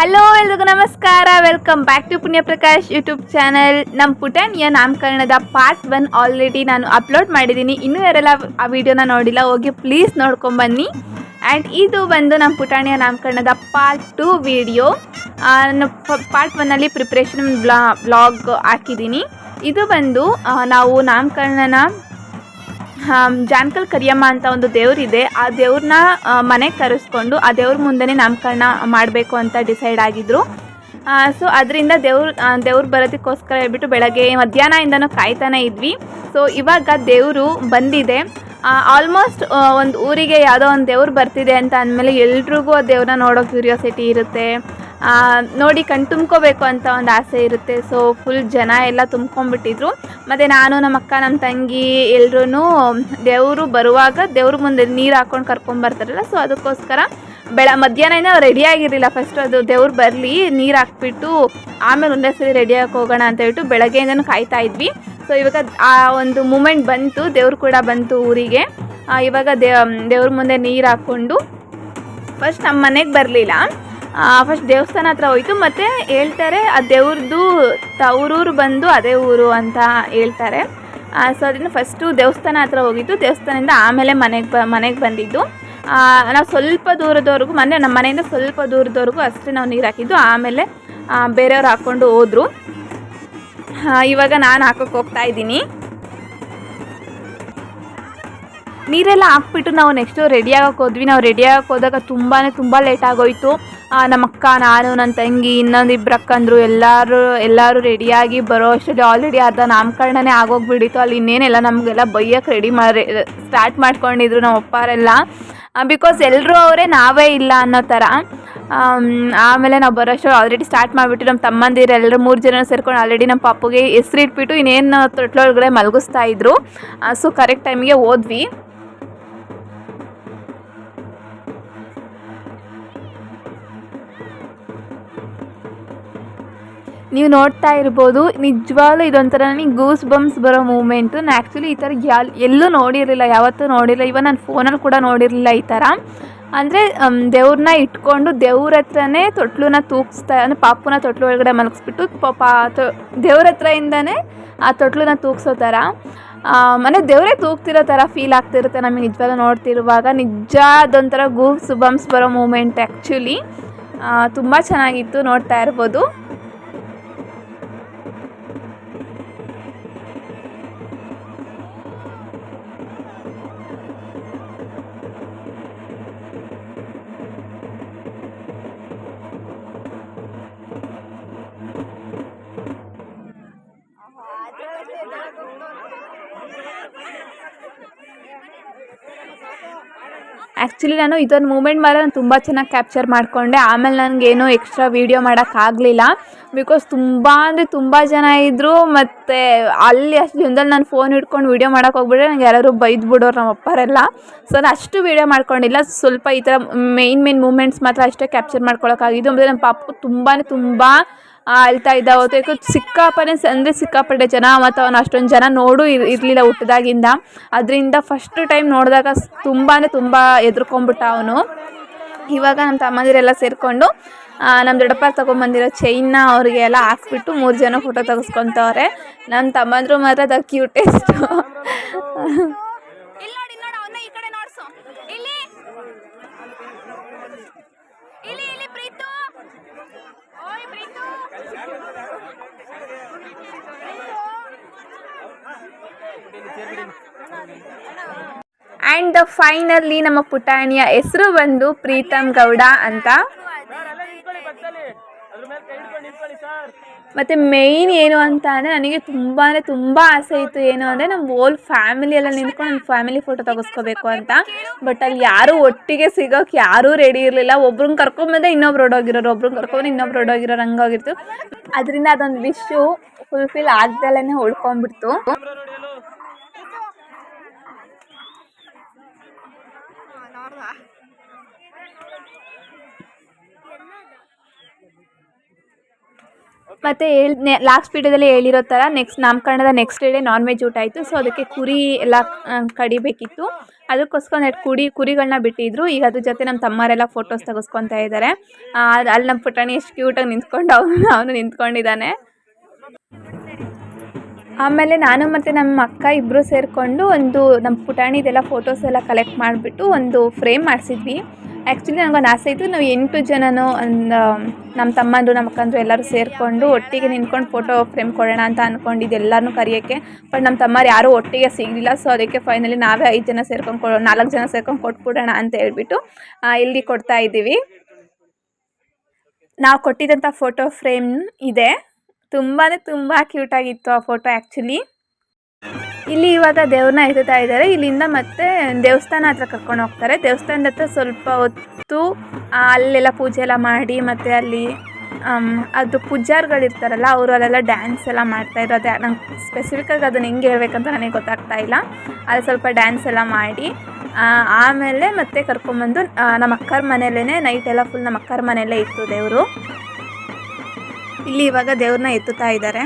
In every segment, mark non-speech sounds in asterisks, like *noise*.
Hello ಎಲ್ರಿಗೂ ನಮಸ್ಕಾರ. Welcome back to ಪುಣ್ಯ ಪ್ರಕಾಶ್ ಯೂಟ್ಯೂಬ್ ಚಾನಲ್ ನಮ್ಮ ಪುಟಾಣಿಯ ನಾಮಕರಣದ ಪಾರ್ಟ್ ಒನ್ ಆಲ್ರೆಡಿ ನಾನು ಅಪ್ಲೋಡ್ ಮಾಡಿದ್ದೀನಿ. ಇನ್ನೂ ಯಾರೆಲ್ಲ ಆ ವಿಡಿಯೋನ ನೋಡಿಲ್ಲ, ಹೋಗಿ ಪ್ಲೀಸ್ ನೋಡ್ಕೊಂಬನ್ನಿ ಆ್ಯಂಡ್ ಇದು ಬಂದು ನಮ್ಮ ಪುಟಾಣಿಯ ನಾಮಕರಣದ ಪಾರ್ಟ್ ಟು ವಿಡಿಯೋ ನಾನು ಪಾರ್ಟ್ ಒನ್ನಲ್ಲಿ ಪ್ರಿಪ್ರೇಷನ್ ಬ್ಲಾ ಬ್ಲಾಗ್ ಹಾಕಿದ್ದೀನಿ. ಇದು ಬಂದು ನಾವು ನಾಮಕರಣನ ಜಾನ್ಕಲ್ ಕರಿಯಮ್ಮ ಅಂತ ಒಂದು ದೇವರಿದೆ. ಆ ದೇವ್ರನ್ನ ಮನೆಗೆ ಕರೆಸ್ಕೊಂಡು ಆ ದೇವ್ರ ಮುಂದೆನೇ ನಾಮಕರಣ ಮಾಡಬೇಕು ಅಂತ ಡಿಸೈಡ್ ಆಗಿದ್ರು. ಸೊ ಅದರಿಂದ ದೇವ್ರ ದೇವ್ರು ಬರೋದಕ್ಕೋಸ್ಕರ ಹೇಳ್ಬಿಟ್ಟು ಬೆಳಗ್ಗೆ ಮಧ್ಯಾಹ್ನದಿಂದನೂ ಕಾಯ್ತಾನೆ ಇದ್ವಿ. ಸೊ ಇವಾಗ ದೇವರು ಬಂದಿದೆ. ಆಲ್ಮೋಸ್ಟ್ ಒಂದು ಊರಿಗೆ ಯಾವುದೋ ಒಂದು ದೇವ್ರು ಬರ್ತಿದೆ ಅಂತ ಅಂದಮೇಲೆ ಎಲ್ರಿಗೂ ಆ ದೇವ್ರನ್ನ ನೋಡೋ ಕ್ಯೂರಿಯಾಸಿಟಿ ಇರುತ್ತೆ. ನೋಡಿ ಕಣ್ ತುಂಬ್ಕೋಬೇಕು ಅಂತ ಒಂದು ಆಸೆ ಇರುತ್ತೆ. ಸೊ ಫುಲ್ ಜನ ಎಲ್ಲ ತುಂಬ್ಕೊಂಡ್ಬಿಟ್ಟಿದ್ರು. ಮತ್ತು ನಾನು ನಮ್ಮ ಅಕ್ಕ ನಮ್ಮ ತಂಗಿ ಎಲ್ರೂ ದೇವರು ಬರುವಾಗ ದೇವ್ರ ಮುಂದೆ ನೀರು ಹಾಕ್ಕೊಂಡು ಕರ್ಕೊಂಬರ್ತಾರಲ್ಲ ಸೊ ಅದಕ್ಕೋಸ್ಕರ ಬೆಳ, ಮಧ್ಯಾಹ್ನ ರೆಡಿ ಆಗಿರಲಿಲ್ಲ. ಫಸ್ಟ್ ಅದು ದೇವ್ರು ಬರಲಿ, ನೀರು ಹಾಕ್ಬಿಟ್ಟು ಆಮೇಲೆ ಒಂದೇ ಸರಿ ರೆಡಿ ಆಗಿ ಹೋಗೋಣ ಅಂತ ಹೇಳ್ಬಿಟ್ಟು ಬೆಳಗ್ಗೆಯಿಂದನೂ ಕಾಯ್ತಾ ಇದ್ವಿ. ಸೊ ಇವಾಗ ಆ ಒಂದು ಮೂಮೆಂಟ್ ಬಂತು, ದೇವ್ರು ಕೂಡ ಬಂತು ಊರಿಗೆ. ಇವಾಗ ದೇವ್ ದೇವ್ರ ಮುಂದೆ ನೀರು ಹಾಕ್ಕೊಂಡು ಫಸ್ಟ್ ನಮ್ಮ ಮನೆಗೆ ಬರಲಿಲ್ಲ. ಫಸ್ಟ್ ದೇವಸ್ಥಾನ ಹತ್ರ ಹೋಯ್ತು, ಮತ್ತು ಹೇಳ್ತಾರೆ, ಆ ದೇವ್ರದ್ದು ತವರೂರು ಬಂದು ಅದೇ ಊರು ಅಂತ ಹೇಳ್ತಾರೆ. ಸೊ ಅದನ್ನು ಫಸ್ಟು ದೇವಸ್ಥಾನ ಹತ್ರ ಹೋಗಿದ್ದು, ದೇವಸ್ಥಾನದಿಂದ ಆಮೇಲೆ ಮನೆಗೆ ಬ, ಮನೆಗೆ ಬಂದಿದ್ದು. ನಾವು ಸ್ವಲ್ಪ ದೂರದವರೆಗೂ ಮನೆ ನಮ್ಮ ಮನೆಯಿಂದ ಸ್ವಲ್ಪ ದೂರದವರೆಗೂ ಅಷ್ಟೇ ನಾವು ನೀರು ಹಾಕಿದ್ದು, ಆಮೇಲೆ ಬೇರೆಯವ್ರು ಹಾಕ್ಕೊಂಡು ಹೋದರು. ಇವಾಗ ನಾನು ಹಾಕೋಕೆ ಹೋಗ್ತಾ ಇದ್ದೀನಿ. ನೀರೆಲ್ಲ ಹಾಕ್ಬಿಟ್ಟು ನಾವು ನೆಕ್ಸ್ಟು ರೆಡಿ ಆಗೋಕೆ ಹೋದ್ವಿ. ನಾವು ರೆಡಿ ಆಗಕ್ಕೆ ಹೋದಾಗ ತುಂಬಾ ತುಂಬ ಲೇಟ್ ಆಗೋಯ್ತು. ನಮ್ಮಕ್ಕ, ನಾನು ನನ್ನ ತಂಗಿ, ಇನ್ನೊಂದು ಇಬ್ಬರು ಅಕ್ಕಂದ್ರು ಎಲ್ಲರೂ ಎಲ್ಲರೂ ರೆಡಿಯಾಗಿ ಬರೋ ಅಷ್ಟರಲ್ಲಿ ಆಲ್ರೆಡಿ ಅರ್ಧ ನಾಮಕರಣನೇ ಆಗೋಗ್ಬಿಟ್ಟಿತ್ತು. ಅಲ್ಲಿ ಇನ್ನೇನೆಲ್ಲ ನಮಗೆಲ್ಲ ಬೈಯಕ್ಕೆ ರೆಡಿ ಮಾಡಿ ಸ್ಟಾರ್ಟ್ ಮಾಡ್ಕೊಂಡಿದ್ರು ನಮ್ಮ ಅಪ್ಪಾರೆಲ್ಲ. ಬಿಕಾಸ್ ಎಲ್ಲರೂ ಅವರೇ ನಾವೇ ಇಲ್ಲ ಅನ್ನೋ ಥರ. ಆಮೇಲೆ ನಾವು ಬರೋಷ್ಟು ಆಲ್ರೆಡಿ ಸ್ಟಾರ್ಟ್ ಮಾಡಿಬಿಟ್ಟು ನಮ್ಮ ತಮ್ಮಂದಿರು ಎಲ್ಲರೂ ಮೂರು ಜನ ಸೇರ್ಕೊಂಡು ಆಲ್ರೆಡಿ ನಮ್ಮ ಪಾಪುಗೆ ಹೆಸ್ರಿಟ್ಬಿಟ್ಟು ಇನ್ನೇನು ತೊಟ್ಲೊಳಗಡೆ ಮಲಗಿಸ್ತಾ ಇದ್ರು. ಸೊ ಕರೆಕ್ಟ್ ಟೈಮಿಗೆ ಹೋದ್ವಿ. ನೀವು ನೋಡ್ತಾ ಇರ್ಬೋದು, ನಿಜವಾಗ್ಲೂ ಇದೊಂಥರ ನನಗೆ ಗೂಸ್ ಬಂಪ್ಸ್ ಬರೋ ಮೂಮೆಂಟು ನಾನು ಆ್ಯಕ್ಚುಲಿ ಈ ಥರ ಯಾಲ್, ಎಲ್ಲೂ ನೋಡಿರಲಿಲ್ಲ, ಯಾವತ್ತೂ ನೋಡಿರಲಿಲ್ಲ. ಇವನ್ ನಾನು ಫೋನಲ್ಲಿ ಕೂಡ ನೋಡಿರಲಿಲ್ಲ ಈ ಥರ. ಅಂದರೆ ದೇವ್ರನ್ನ ಇಟ್ಕೊಂಡು ದೇವ್ರ ಹತ್ರನೇ ತೊಟ್ಲನ್ನ ತೂಗಿಸ್ತಾ ಅಂದರೆ ಪಾಪುನ ತೊಟ್ಲು ಒಳಗಡೆ ಮಲಗಿಸ್ಬಿಟ್ಟು ಪಾಪ ತೊ- ದೇವ್ರ ಹತ್ರಯಿಂದನೇ ಆ ತೊಟ್ಲನ್ನ ತೂಗಿಸೋ ಥರ. ಮನೆ ದೇವರೇ ತೂಗ್ತಿರೋ ಥರ ಫೀಲ್ ಆಗ್ತಿರುತ್ತೆ ನಮಗೆ ನಿಜವಾಗ್ಲೂ ನೋಡ್ತಿರುವಾಗ. ನಿಜ ಅದೊಂಥರ ಗೂಸ್ ಬಂಪ್ಸ್ ಬರೋ ಮೂಮೆಂಟ್ ಆ್ಯಕ್ಚುಲಿ ತುಂಬ ಚೆನ್ನಾಗಿತ್ತು ನೋಡ್ತಾ ಇರ್ಬೋದು. ಆ್ಯಕ್ಚುಲಿ ನಾನು ಇದೊಂದು ಮೂಮೆಂಟ್ ಮಾತ್ರ ನಾನು ತುಂಬ ಚೆನ್ನಾಗಿ ಕ್ಯಾಪ್ಚರ್ ಮಾಡಿಕೊಂಡೆ. ಆಮೇಲೆ ನನಗೇನು ಎಕ್ಸ್ಟ್ರಾ ವೀಡಿಯೋ ಮಾಡೋಕ್ಕಾಗಲಿಲ್ಲ ಬಿಕಾಸ್ ತುಂಬ ಅಂದರೆ ತುಂಬ ಜನ ಇದ್ದರು ಮತ್ತು ಅಲ್ಲಿ ಅಷ್ಟು ಜನದಲ್ಲಿ ನಾನು ಫೋನ್ ಹಿಡ್ಕೊಂಡು ವೀಡಿಯೋ ಮಾಡೋಕೆ ಹೋಗ್ಬಿಟ್ರೆ ನಂಗೆ ಯಾರಾದ್ರು ಬೈದು ಬಿಡೋರು ನಮ್ಮ ಅಪ್ಪರೆಲ್ಲ. ಸೊ ನಾನು ಅಷ್ಟು ವೀಡಿಯೋ ಮಾಡ್ಕೊಂಡಿಲ್ಲ. ಸ್ವಲ್ಪ ಈ ಥರ ಮೇಯ್ನ್ ಮೇಯ್ನ್ ಮೂಮೆಂಟ್ಸ್ ಮಾತ್ರ ಅಷ್ಟೇ ಕ್ಯಾಪ್ಚರ್ ಮಾಡ್ಕೊಳಕ್ಕಾಗಿದ್ದು ಅಂದರೆ ನಮ್ಮ ಪಾಪು ತುಂಬಾ ತುಂಬ ಅಳ್ತಾ ಇದ್ದ ಅವತ್ತು ಯಾಕೆ ಸಿಕ್ಕಾಪಟ್ಟೆ ಅಂದರೆ ಸಿಕ್ಕಾಪಟ್ಟೆ ಜನ, ಮತ್ತು ಅವನು ಅಷ್ಟೊಂದು ಜನ ನೋಡು ಇರ್ ಇರಲಿಲ್ಲ ಹುಟ್ಟಿದಾಗಿಂದ ಅದರಿಂದ ಫಸ್ಟ್ ಟೈಮ್ ನೋಡಿದಾಗ ತುಂಬಾ ತುಂಬ ಹೆದ್ರ್ಕೊಂಬಿಟ್ಟ ಅವನು. ಇವಾಗ ನಮ್ಮ ತಮ್ಮಂದಿರೆಲ್ಲ ಸೇರಿಕೊಂಡು ನಮ್ಮ ದೊಡ್ಡಪ್ಪ ತೊಗೊಂಬಂದಿರೋ ಚೈನ್ನ ಅವ್ರಿಗೆ ಎಲ್ಲ ಹಾಕ್ಬಿಟ್ಟು ಮೂರು ಜನ ಫೋಟೋ ತೆಗೆಸ್ಕೊತವ್ರೆ. ನಮ್ಮ ತಮ್ಮಂದ್ರು ಮಾತ್ರ ದ ಕ್ಯೂಟೆಸ್ಟು ಇಲ್ಲಿ ನೋಡಿ ನೋಡಿ ಅವನ್ನ ಈ ಕಡೆ ನೋಡ್ಸು ಇಲ್ಲಿ ಇಲ್ಲಿ ಇಲ್ಲಿ ಪ್ರೀತು ಓಯ್ ಪ್ರೀತು ಆ್ಯಂಡ್ ಫೈನಲಿ ನಮ್ಮ ಪುಟಾಣಿಯ ಹೆಸರು ಬಂದು ಪ್ರೀತಮ್ ಗೌಡ ಅಂತ. ಮತ್ತೆ ಮೇಯ್ನ್ ಏನು ಅಂತ ಅಂದರೆ ನನಗೆ ತುಂಬಾ ಅಂದರೆ ತುಂಬ ಆಸೆ ಇತ್ತು ಏನು ಅಂದರೆ ನಮ್ಮ ಓಲ್ ಫ್ಯಾಮಿಲಿ ಎಲ್ಲ ನಿಂತ್ಕೊಂಡು ನಮ್ಮ ಫ್ಯಾಮಿಲಿ ಫೋಟೋ ತೆಗೆಸ್ಕೋಬೇಕು ಅಂತ. ಬಟ್ ಅಲ್ಲಿ ಯಾರೂ ಒಟ್ಟಿಗೆ ಸಿಗೋಕೆ ಯಾರೂ ರೆಡಿ ಇರಲಿಲ್ಲ. ಒಬ್ರನ್ನ ಕರ್ಕೊಂಬಂದ್ರೆ ಇನ್ನೊಬ್ರು ಹೊಡೋಗಿರೋರು ಒಬ್ರನ್ನ ಕರ್ಕೊಂಬಂದ್ರೆ ಇನ್ನೊಬ್ರು ಹೊಡೋಗಿರೋರು ಹಂಗೋಗಿತ್ತು ಅದರಿಂದ ಅದೊಂದು ವಿಶ್ ಫುಲ್ಫಿಲ್ ಆಗ್ದಲ್ಲೇ ಉಳ್ಕೊಂಡ್ಬಿಡ್ತು ಮತ್ತು ಲಾಸ್ಟ್ ವೀಡಿಯೋದಲ್ಲಿ ಹೇಳಿರೋ ಥರ ನೆಕ್ಸ್ಟ್ ನಾಮಕರಣದ ನೆಕ್ಸ್ಟ್ ಡೇ ನಾನ್ ವೆಜ್ ಊಟ ಆಯಿತು. ಸೊ ಅದಕ್ಕೆ ಕುರಿ ಎಲ್ಲ ಕಡಿಬೇಕಿತ್ತು. ಅದಕ್ಕೋಸ್ಕರ ನೆಟ್ ಕುಡಿ ಕುರಿಗಳನ್ನ ಬಿಟ್ಟಿದ್ರು. ಈಗ ಅದ್ರ ಜೊತೆ ನಮ್ಮ ತಮ್ಮರೆಲ್ಲ ಫೋಟೋಸ್ ತೆಗೆಸ್ಕೊತಾ ಇದ್ದಾರೆ ಅಲ್ಲಿ ನಮ್ಮ ಪುಟಾಣಿ ಎಷ್ಟು ಕ್ಯೂಟಾಗಿ ನಿಂತ್ಕೊಂಡು ಅವನು ಅವನು ನಿಂತ್ಕೊಂಡಿದ್ದಾನೆ ಆಮೇಲೆ ನಾನು ಮತ್ತು ನಮ್ಮ ಅಕ್ಕ ಇಬ್ಬರು ಸೇರಿಕೊಂಡು ಒಂದು ನಮ್ಮ ಪುಟಾಣಿದೆಲ್ಲ ಫೋಟೋಸ್ ಎಲ್ಲ ಕಲೆಕ್ಟ್ ಮಾಡಿಬಿಟ್ಟು ಒಂದು ಫ್ರೇಮ್ ಮಾಡಿಸಿದ್ವಿ. ಆ್ಯಕ್ಚುಲಿ ನನಗೊಂದು ಆಸೆ ಇತ್ತು, ನಾವು ಎಂಟು ಜನನೂ ಒಂದು ನಮ್ಮ ತಮ್ಮಂದು ನಮ್ಮ ಅಕ್ಕಂದು ಎಲ್ಲರೂ ಸೇರಿಕೊಂಡು ಒಟ್ಟಿಗೆ ನಿಂತ್ಕೊಂಡು ಫೋಟೋ ಫ್ರೇಮ್ ಕೊಡೋಣ ಅಂತ ಅಂದ್ಕೊಂಡಿದ್ದು ಎಲ್ಲರನ್ನೂ ಕರೆಯೋಕ್ಕೆ. ಬಟ್ ನಮ್ಮ ತಮ್ಮರು ಯಾರೂ ಒಟ್ಟಿಗೆ ಸಿಗಲಿಲ್ಲ ಸೊ ಅದಕ್ಕೆ ಫೈನಲಿ ನಾವೇ ಐದು ಜನ ಸೇರ್ಕೊಂಡು ಕೊಡೋ, ನಾಲ್ಕು ಜನ ಸೇರ್ಕೊಂಡು ಕೊಟ್ಬಿಡೋಣ ಅಂತ ಹೇಳ್ಬಿಟ್ಟು ಇಲ್ಲಿ ಕೊಡ್ತಾ ಇದ್ದೀವಿ. ನಾವು ಕೊಟ್ಟಿದ್ದಂಥ ಫೋಟೋ ಫ್ರೇಮ್ ಇದೆ. ತುಂಬಾ ತುಂಬ ಕ್ಯೂಟಾಗಿತ್ತು ಆ ಫೋಟೋ ಆ್ಯಕ್ಚುಲಿ. ಇಲ್ಲಿ ಇವಾಗ ದೇವ್ರನ್ನ ಎತ್ತುತ್ತಾ ಇದ್ದಾರೆ. ಇಲ್ಲಿಂದ ಮತ್ತೆ ದೇವಸ್ಥಾನ ಹತ್ರ ಕರ್ಕೊಂಡು ಹೋಗ್ತಾರೆ. ದೇವಸ್ಥಾನದ ಹತ್ರ ಸ್ವಲ್ಪ ಹೊತ್ತು ಅಲ್ಲೆಲ್ಲ ಪೂಜೆ ಎಲ್ಲ ಮಾಡಿ ಮತ್ತೆ ಅಲ್ಲಿ ಅದು ಅದು ಪೂಜಾರಿಗಳಿರ್ತಾರಲ್ಲ ಅವರು ಅಲ್ಲೆಲ್ಲ ಡ್ಯಾನ್ಸ್ ಎಲ್ಲ ಮಾಡ್ತಾ ಅದೇ ನಂಗೆ ಸ್ಪೆಸಿಫಿಕ್ಕಾಗಿ ಅದನ್ನು ಹೆಂಗೆ ಹೇಳ್ಬೇಕಂತ ನನಗೆ ಗೊತ್ತಾಗ್ತಾ ಇಲ್ಲ. ಅಲ್ಲಿ ಸ್ವಲ್ಪ ಡ್ಯಾನ್ಸ್ ಎಲ್ಲ ಮಾಡಿ ಆಮೇಲೆ ಮತ್ತೆ ಕರ್ಕೊಂಬಂದು ನಮ್ಮ ಅಕ್ಕರ ಮನೆಯಲ್ಲೇ ನೈಟ್ ಎಲ್ಲ ಫುಲ್ ನಮ್ಮ ಅಕ್ಕರ ಮನೆಯಲ್ಲೇ ಇತ್ತು ದೇವರು. ಇಲ್ಲಿ ಇವಾಗ ದೇವ್ರನ್ನ ಎತ್ತುತ್ತಾ ಇದ್ದಾರೆ.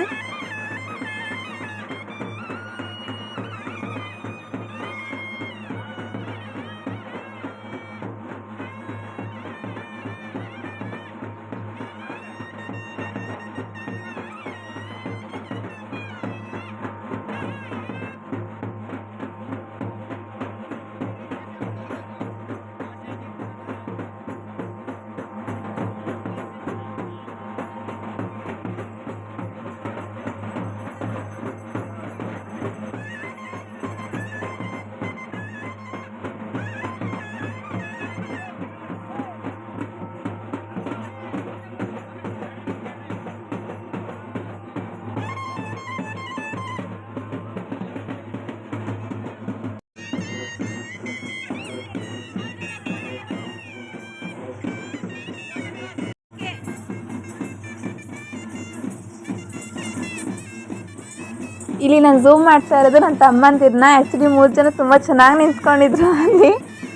ಇಲ್ಲಿ ನಾನು ಝೂಮ್ ಮಾಡ್ತಾ ಇರೋದು ನನ್ನ ತಮ್ಮಂದಿರನ್ನ ಆ್ಯಕ್ಚುಲಿ ಮೂರು ಜನ ತುಂಬ ಚೆನ್ನಾಗಿ ನಿಂತ್ಕೊಂಡಿದ್ರು ಅಲ್ಲಿ.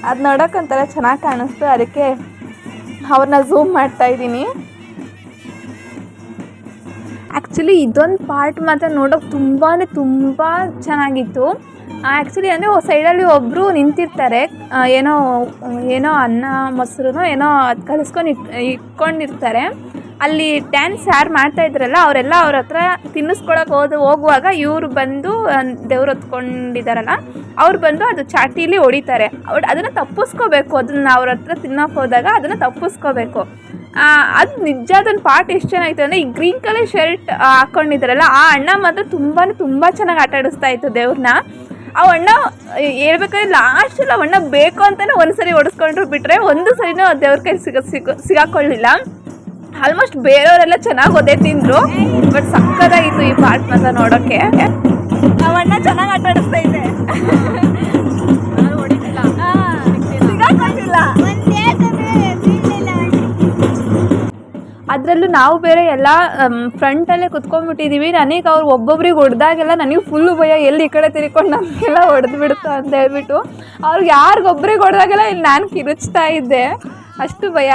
ಅದು ನೋಡೋಕೆ ಒಂಥರ ಚೆನ್ನಾಗಿ ಕಾಣಿಸ್ತು. ಅದಕ್ಕೆ ಅವ್ರನ್ನ ಝೂಮ್ ಮಾಡ್ತಾ ಇದ್ದೀನಿ. ಆ್ಯಕ್ಚುಲಿ ಇದೊಂದು ಪಾರ್ಟ್ ಮಾತ್ರ ನೋಡೋಕೆ ತುಂಬಾ ತುಂಬ ಚೆನ್ನಾಗಿತ್ತು. ಆ್ಯಕ್ಚುಲಿ ಅಂದರೆ ಸೈಡಲ್ಲಿ ಒಬ್ಬರು ನಿಂತಿರ್ತಾರೆ. ಏನೋ ಏನೋ ಅನ್ನ ಮೊಸರು ಏನೋ ಅದು ಕಲಿಸ್ಕೊಂಡು ಇಟ್, ಇಟ್ಕೊಂಡಿರ್ತಾರೆ. ಅಲ್ಲಿ ಡ್ಯಾನ್ಸ್ ಯಾರು ಮಾಡ್ತಾ ಇದ್ರಲ್ಲ, ಅವರೆಲ್ಲ ಅವ್ರ ಹತ್ರ ತಿನ್ನಿಸ್ಕೊಳಕ್ಕೆ ಹೋದ ಹೋಗುವಾಗ ಇವರು ಬಂದು ದೇವ್ರು ಹೊತ್ಕೊಂಡಿದ್ದಾರಲ್ಲ ಅವ್ರು ಬಂದು ಅದು ಚಾಟಿಲಿ ಹೊಡಿತಾರೆ. ಅವ್ರು ಅದನ್ನು ತಪ್ಪಿಸ್ಕೋಬೇಕು, ಅದನ್ನು ಅವ್ರ ಹತ್ರ ತಿನ್ನೋಕೆ ಹೋದಾಗ ಅದನ್ನು ತಪ್ಪಿಸ್ಕೋಬೇಕು. ಅದು ನಿಜ ಅದೊಂದು ಪಾರ್ಟ್ ಎಷ್ಟು ಚೆನ್ನಾಗಿತ್ತು ಅಂದರೆ, ಈ ಗ್ರೀನ್ ಕಲರ್ ಶರ್ಟ್ ಹಾಕ್ಕೊಂಡಿದ್ದಾರಲ್ಲ ಆ ಅಣ್ಣ ಮಾತ್ರ ತುಂಬಾ ತುಂಬ ಚೆನ್ನಾಗಿ ಆಟ ಆಡಿಸ್ತಾ ಇತ್ತು ದೇವ್ರನ್ನ ಆ ಅಣ್ಣ ಹೇಳ್ಬೇಕಾದ್ರೆ ಲಾಸ್ಟಲ್ಲಿ ಅಲ್ಲಿ ಅಣ್ಣ ಬೇಕು ಅಂತಾನೆ ಒಂದು ಸರಿ ಹೊಡೆಸ್ಕೊಂಡ್ರು ಬಿಟ್ಟರೆ ಒಂದು ಸರಿನೂ ದೇವ್ರ ಕೈ ಸಿಗ ಸಿಗ ಸಿಗಾಕೊಳ್ಳಿಲ್ಲ ಆಲ್ಮೋಸ್ಟ್ ಬೇರೆಯವರೆಲ್ಲ ಚೆನ್ನಾಗಿ ಒದೆ ತಿಂದ್ರು ಬಟ್ ಸಕ್ಕದಾಗಿತ್ತು ಈ ಪಾರ್ಟ್ ಮಾತ್ರ ನೋಡೋಕ್ಕೆ ಆ ಅಣ್ಣ ಚೆನ್ನಾಗಿ ಆಟ ಆಡಿಸ್ತಾ ಇದೆ ಅದರಲ್ಲೂ ನಾವು ಬೇರೆ ಎಲ್ಲ ಫ್ರಂಟಲ್ಲೇ ಕುತ್ಕೊಂಡ್ಬಿಟ್ಟಿದ್ದೀವಿ ನನಗೆ ಅವ್ರು ಒಬ್ಬೊಬ್ರಿಗೆ ಹೊಡೆದಾಗೆಲ್ಲ ನನಗೆ ಫುಲ್ಲು ಭಯ ಎಲ್ಲಿ ಈ ಕಡೆ ತಿರ್ಕೊಂಡು ನಮಗೆಲ್ಲ ಹೊಡೆದು ಬಿಡುತ್ತೋ ಅಂತ ಹೇಳ್ಬಿಟ್ಟು. ಅವ್ರಿಗೆ ಯಾರಿಗೊಬ್ರಿಗೆ ಹೊಡೆದಾಗೆಲ್ಲ ಇಲ್ಲಿ ನಾನು ಕಿರುಚ್ತಾ ಇದ್ದೆ. ಅಷ್ಟು ಭಯ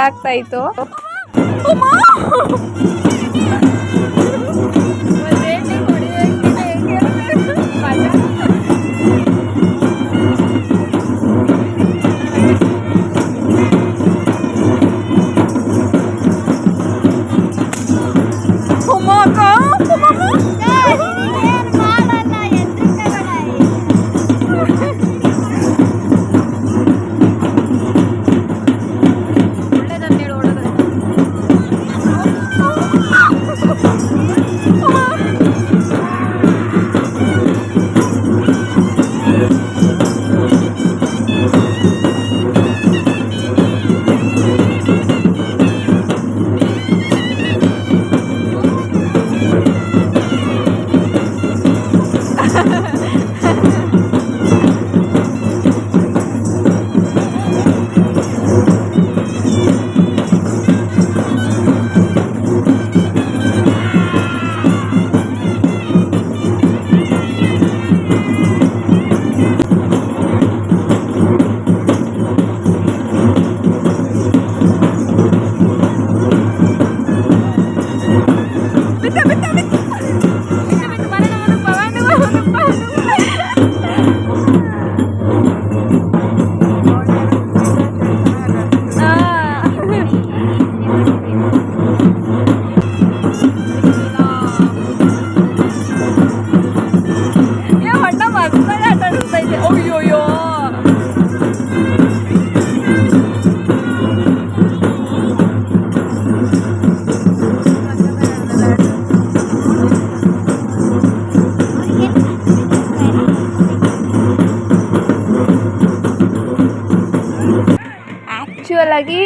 *laughs* 哦妈！ಇತ್ತು ಆಗಿ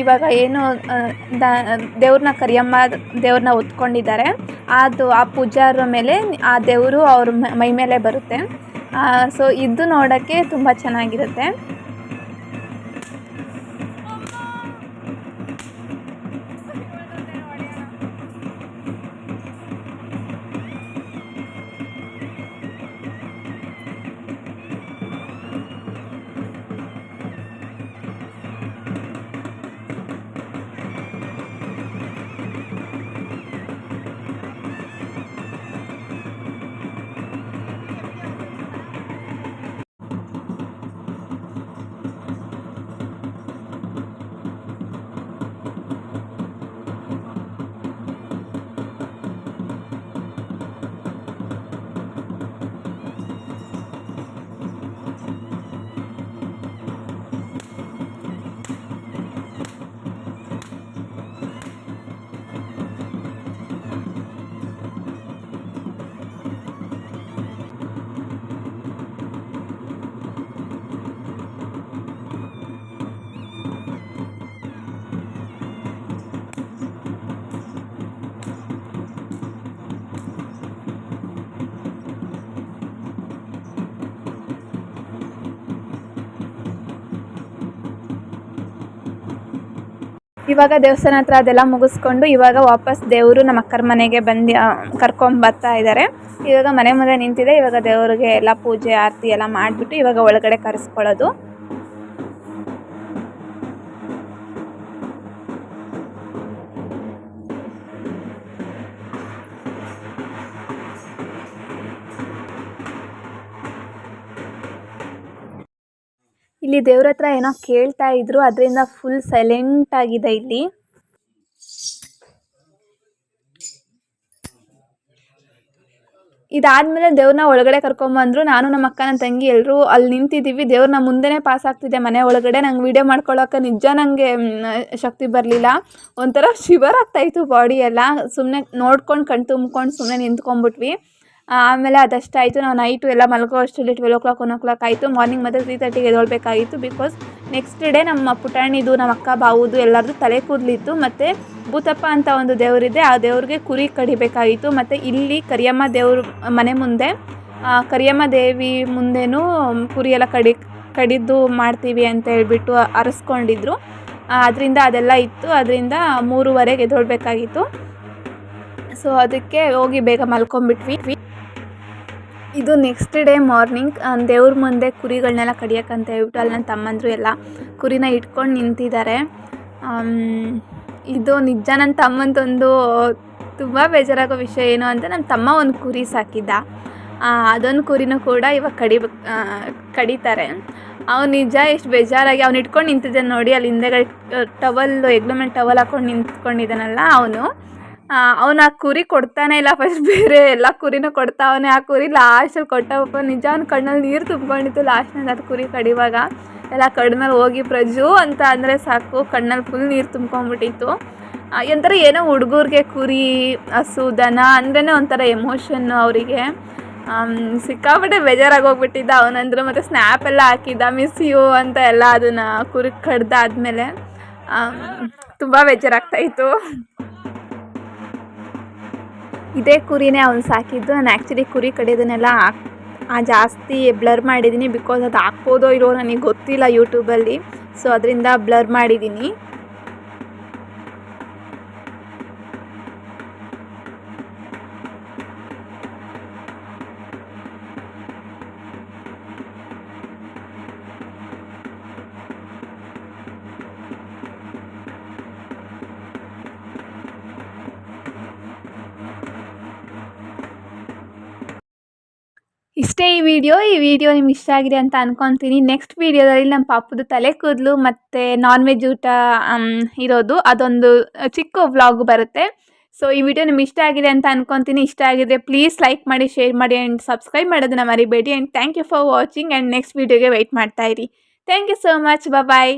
ಇವಾಗ ಏನು ದ ದೇವ್ರನ್ನ ಕರಿಯಮ್ಮ ದೇವ್ರನ್ನ ಹೊತ್ಕೊಂಡಿದ್ದಾರೆ. ಅದು ಆ ಪೂಜಾರ ಮೇಲೆ ಆ ದೇವರು ಅವ್ರ ಮೈ ಮೇಲೆ ಬರುತ್ತೆ. ಸೊ ಇದು ನೋಡೋಕ್ಕೆ ತುಂಬ ಚೆನ್ನಾಗಿರುತ್ತೆ. ಇವಾಗ ದೇವಸ್ಥಾನ ಹತ್ರ ಅದೆಲ್ಲ ಮುಗಿಸ್ಕೊಂಡು ಇವಾಗ ವಾಪಸ್ ದೇವರು ನಮ್ಮ ಅಕ್ಕರ ಮನೆಗೆ ಬಂದು ಕರ್ಕೊಂಡ್ ಬರ್ತಾ ಇದ್ದಾರೆ ಇವಾಗ ಮನೆ ಮುಂದೆ ನಿಂತಿದೆ. ಇವಾಗ ದೇವರಿಗೆ ಎಲ್ಲ ಪೂಜೆ, ಆರತಿ ಎಲ್ಲ ಮಾಡಿಬಿಟ್ಟು ಇವಾಗ ಒಳಗಡೆ ಕರೆಸ್ಕೊಳ್ಳೋದು. ಇಲ್ಲಿ ದೇವ್ರ ಹತ್ರ ಏನೋ ಕೇಳ್ತಾ ಇದ್ರು, ಅದರಿಂದ ಫುಲ್ ಸೈಲೆಂಟ್ ಆಗಿದೆ ಇಲ್ಲಿ. ಇದಾದ್ಮೇಲೆ ದೇವ್ರನ್ನ ಒಳಗಡೆ ಕರ್ಕೊಂಬಂದ್ರು ನಾನು ನಮ್ಮ ಅಕ್ಕ ನನ್ನ ತಂಗಿ ಎಲ್ಲರೂ ಅಲ್ಲಿ ನಿಂತಿದ್ದೀವಿ. ದೇವ್ರನ್ನ ಮುಂದೆನೇ ಪಾಸ್ ಆಗ್ತಿದೆ ಮನೆ ಒಳಗಡೆ. ನಂಗೆ ವೀಡಿಯೋ ಮಾಡ್ಕೊಳ್ಳೋಕೆ ನಿಜ ನನಗೆ ಶಕ್ತಿ ಬರಲಿಲ್ಲ. ಒಂಥರ ಶಿವರ್ ಆಗ್ತಾಯಿತ್ತು ಬಾಡಿ ಎಲ್ಲ. ಸುಮ್ಮನೆ ನೋಡ್ಕೊಂಡು, ಕಣ್ ತುಂಬ್ಕೊಂಡು ಸುಮ್ಮನೆ ನಿಂತ್ಕೊಂಡ್ಬಿಟ್ವಿ. ಆಮೇಲೆ ಅದಷ್ಟಾಯಿತು. ನಾವು ನೈಟು ಎಲ್ಲ ಮಲ್ಗೋ ಅಷ್ಟರಲ್ಲಿ twelve o'clock one o'clock ಆಯಿತು. ಮಾರ್ನಿಂಗ್ ಮತ್ತೆ ತ್ರೀ ತರ್ಟಿಗೆ ಎದ್ದೇಳಬೇಕಾಗಿತ್ತು ಬಿಕಾಸ್ ನೆಕ್ಸ್ಟ್ ಡೇ ನಮ್ಮ ಪುಟಾಣಿದು, ನಮ್ಮ ಅಕ್ಕ, ಬಾವುದು ಎಲ್ಲರದು ತಲೆ ಕೂದಲಿತ್ತು. ಮತ್ತು ಭೂತಪ್ಪ ಅಂತ ಒಂದು ದೇವರಿದೆ ಆ ದೇವ್ರಿಗೆ ಕುರಿ ಕಡಿಬೇಕಾಗಿತ್ತು. ಮತ್ತು ಇಲ್ಲಿ ಕರಿಯಮ್ಮ ದೇವ್ರ ಮನೆ ಮುಂದೆ ಕರಿಯಮ್ಮ ದೇವಿ ಮುಂದೆನೂ ಕುರಿ ಎಲ್ಲ ಕಡಿ ಕಡಿದು ಮಾಡ್ತೀವಿ ಅಂತ ಹೇಳ್ಬಿಟ್ಟು ಅರಸ್ಕೊಂಡಿದ್ರು. ಅದರಿಂದ ಅದೆಲ್ಲ ಇತ್ತು. ಅದರಿಂದ ಮೂರುವರೆಗೆ ಎದ್ದೇಳಬೇಕಾಗಿತ್ತು. ಸೊ ಅದಕ್ಕೆ ಹೋಗಿ ಬೇಗ ಮಲ್ಕೊಂಬಿಟ್ವಿ. ಇದು ನೆಕ್ಸ್ಟ್ ಡೇ ಮಾರ್ನಿಂಗ್ ದೇವ್ರ ಮುಂದೆ ಕುರಿಗಳನ್ನೆಲ್ಲ ಕಡಿಯೋಕ್ಕಂತ ಹೇಳ್ಬಿಟ್ಟು ಅಲ್ಲಿ ನನ್ನ ತಮ್ಮಂದರು ಎಲ್ಲ ಕುರಿನ ಇಟ್ಕೊಂಡು ನಿಂತಿದ್ದಾರೆ ಇದು ನಿಜ ನನ್ನ ತಮ್ಮಂದೊಂದು ತುಂಬ ಬೇಜಾರಾಗೋ ವಿಷಯ ಏನು ಅಂತ ನನ್ನ ತಮ್ಮ ಒಂದು ಕುರಿ ಸಾಕಿದ್ದ. ಅದೊಂದು ಕುರಿನೂ ಕೂಡ ಇವಾಗ ಕಡಿ ಕಡಿತಾರೆ. ಅವ್ನು ನಿಜ ಎಷ್ಟು ಬೇಜಾರಾಗಿ ಅವ್ನು ಇಟ್ಕೊಂಡು ನಿಂತಿದ್ದಾನೆ ನೋಡಿ, ಅಲ್ಲಿ ಹಿಂದೆಗಡೆ ಟವಲ್ ಹೆಗ್ಲ ಮೇಲೆ ಟವಲ್ ಹಾಕೊಂಡು ನಿಂತ್ಕೊಂಡಿದ್ದಾನಲ್ಲ ಅವನು. ಅವನು ಆ ಕುರಿ ಕೊಡ್ತಾನೆ ಇಲ್ಲ ಫಸ್ಟ್ ಬೇರೆ ಎಲ್ಲ ಕುರಿನೂ ಕೊಡ್ತಾವನೆ ಆ ಕುರಿ ಲಾಸ್ಟಲ್ಲಿ ಕೊಟ್ಟವಪ್ಪ ನಿಜ ಅವ್ನ ಕಣ್ಣಲ್ಲಿ ನೀರು ತುಂಬ್ಕೊಂಡಿತ್ತು ಲಾಸ್ಟ್ನಲ್ಲಿ ಅದು ಕುರಿ ಕಡಿವಾಗ. ಎಲ್ಲ ಕಣ್ಣಲ್ಲಿ ಹೋಗಿ ಪ್ರಜು ಅಂತ ಅಂದರೆ ಸಾಕು, ಕಣ್ಣಲ್ಲಿ ಫುಲ್ ನೀರು ತುಂಬ್ಕೊಂಬಿಟ್ಟಿತ್ತು ಎಂಥರ ಏನೋ ಹುಡುಗರಿಗೆ ಕುರಿ, ಹಸು, ದನ ಅಂದ್ರೇ ಒಂಥರ ಎಮೋಷನ್ನು ಅವರಿಗೆ. ಸಿಕ್ಕಾಪಟ್ಟೆ ಬೇಜಾರಾಗೋಗ್ಬಿಟ್ಟಿದ್ದ ಅವನಂದ್ರೆ ಮತ್ತು ಸ್ನ್ಯಾಪ್ ಎಲ್ಲ ಹಾಕಿದ್ದ ಮಿಸ್ ಯು ಅಂತ ಎಲ್ಲ ಅದನ್ನು ಕುರಿ ಕಡ್ದಾದ್ಮೇಲೆ. ತುಂಬ ಬೇಜಾರಾಗ್ತಾಯಿತ್ತು ಇದೇ ಕುರಿನೇ ಅವ್ನು ಸಾಕಿದ್ದು. ನಾನು ಆ್ಯಕ್ಚುಲಿ ಕುರಿ ಕಡಿಯೋದನ್ನೆಲ್ಲ ಜಾಸ್ತಿ ಬ್ಲರ್ ಮಾಡಿದ್ದೀನಿ ಬಿಕಾಸ್ ಅದು ಹಾಕ್ಬೋದೋ ಇರೋ ನನಗೆ ಗೊತ್ತಿಲ್ಲ ಯೂಟ್ಯೂಬಲ್ಲಿ ಸೊ ಅದರಿಂದ ಬ್ಲರ್ ಮಾಡಿದ್ದೀನಿ ಇಷ್ಟೇ ಈ ವಿಡಿಯೋ ಈ ವಿಡಿಯೋ ನಿಮ್ಗೆ ಇಷ್ಟ ಆಗಿದೆ ಅಂತ ಅನ್ಕೊತೀನಿ. ನೆಕ್ಸ್ಟ್ ವಿಡಿಯೋದಲ್ಲಿ ನಮ್ಮ ಪಾಪದ ತಲೆ ಕೂದಲು ಮತ್ತು ನಾನ್ ವೆಜ್ ಊಟ ಇರೋದು. ಅದೊಂದು ಚಿಕ್ಕ ವ್ಲಾಗ್ ಬರುತ್ತೆ. ಸೊ ಈ ವಿಡಿಯೋ ನಿಮ್ಗೆ ಇಷ್ಟ ಆಗಿದೆ ಅಂತ ಅನ್ಕೊತೀನಿ. ಇಷ್ಟ ಆಗಿದೆ ಪ್ಲೀಸ್ ಲೈಕ್ ಮಾಡಿ ಶೇರ್ ಮಾಡಿ ಆ್ಯಂಡ್ ಸಬ್ಸ್ಕ್ರೈಬ್ ಮಾಡೋದನ್ನ ಮರಿಬೇಡಿ. And thank you for watching and next ವಿಡಿಯೋಗೆ wait ಮಾಡ್ತಾಯಿರಿ thank you so much bye